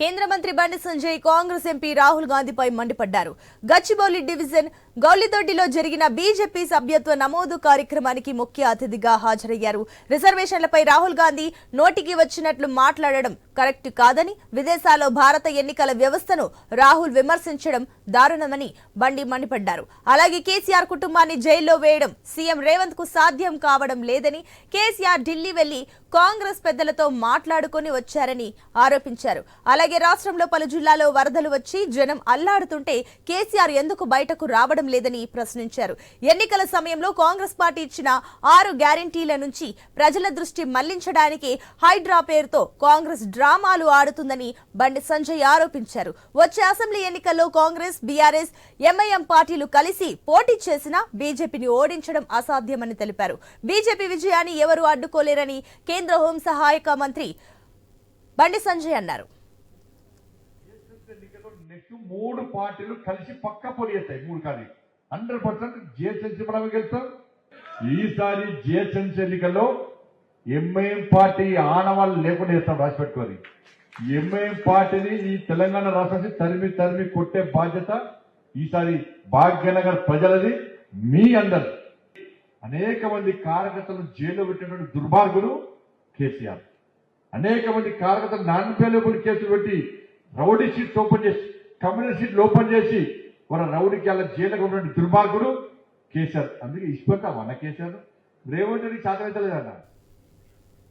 కేంద్ర మంత్రి బండి సంజయ్ కాంగ్రెస్ ఎంపీ రాహుల్ గాంధీపై మండిపడ్డారు. గచ్చిబౌలి డివిజన్ గౌలిదొడ్డిలో జరిగిన బీజేపీ సభ్యత్వ నమోదు కార్యక్రమానికి ముఖ్య అతిథిగా హాజరయ్యారు. రిజర్వేషన్లపై రాహుల్ గాంధీ నోటికి వచ్చినట్లు మాట్లాడడం కరెక్ట్ కాదని విదేశాల్లో భారత ఎన్నికల వ్యవస్థను రాహుల్ విమర్శించడం దారుణమని బండి మండిపడ్డారు. అలాగే కేసీఆర్ కుటుంబాన్ని జైల్లో వేయడం సీఎం రేవంత్కు సాధ్యం కావడం లేదని కేసీఆర్ ఢిల్లీ వెళ్ళి కాంగ్రెస్ పెద్దలతో మాట్లాడుకుని వచ్చారని ఆరోపించారు. అలాగే రాష్ట్రంలో పలు జిల్లాలో వరదలు వచ్చి జనం అల్లాడుతుంటే కేసీఆర్ ఎందుకు బయటకు రావడం లేదని ప్రశ్నించారు. ఎన్నికల సమయంలో కాంగ్రెస్ పార్టీ ఇచ్చిన ఆరు గ్యారంటీల నుంచి ప్రజల దృష్టి మళ్ళించడానికి హైడ్రా పేరుతో కాంగ్రెస్ డ్రామాలు ఆడుతుందని బండి సంజయ్ ఆరోపించారు. వచ్చే అసెంబ్లీ ఎన్నికల్లో కాంగ్రెస్ బీఆర్ఎస్ ఎంఐఎం పార్టీలు కలిసి పోటీ చేసినా బీజేపీని ఓడించడం అసాధ్యమని తెలిపారు. బీజేపీ విజయాన్ని ఎవరూ అడ్డుకోలేరని కేంద్ర హోం సహాయక మంత్రి బండి సంజయ్ అన్నారు. ఎన్నికల్లో నెక్స్ట్ మూడు పార్టీలు కలిసి పక్క పోటీ మూడు కానీ. హండ్రెడ్ పర్సెంట్ జిహెచ్ఎంసీ మనం గెలుస్తాం ఈసారి జిహెచ్ఎంసీ ఎన్నికల్లో ఎంఐఎం పార్టీ ఆనవాళ్ళు లేకుండా చేస్తాం రాసి పెట్టుకొని ఎంఐఎం పార్టీని ఈ తెలంగాణ రాష్ట్రం తరిమి తరిమి కొట్టే బాధ్యత ఈసారి భాగ్యనగర్ ప్రజలది మీ అందరు. అనేక మంది కార్యకర్తలు జైల్లో పెట్టినటువంటి దుర్మార్గులు కేసీఆర్. అనేక మంది కార్యకర్తలు నాన్ కేసులు పెట్టి రౌడీ షీట్ ఓపెన్ చేసి కమ్యూనిస్ట్ షీట్లు ఓపెన్ చేసి మన రౌడీకి అలా జైలుకు ఉన్నటువంటి దుర్మార్గుడు కేసీఆర్. అందుకే ఇష్టపడతా మన కేసీఆర్. రేవంత్ రెడ్డి చేతనైతలేదన్న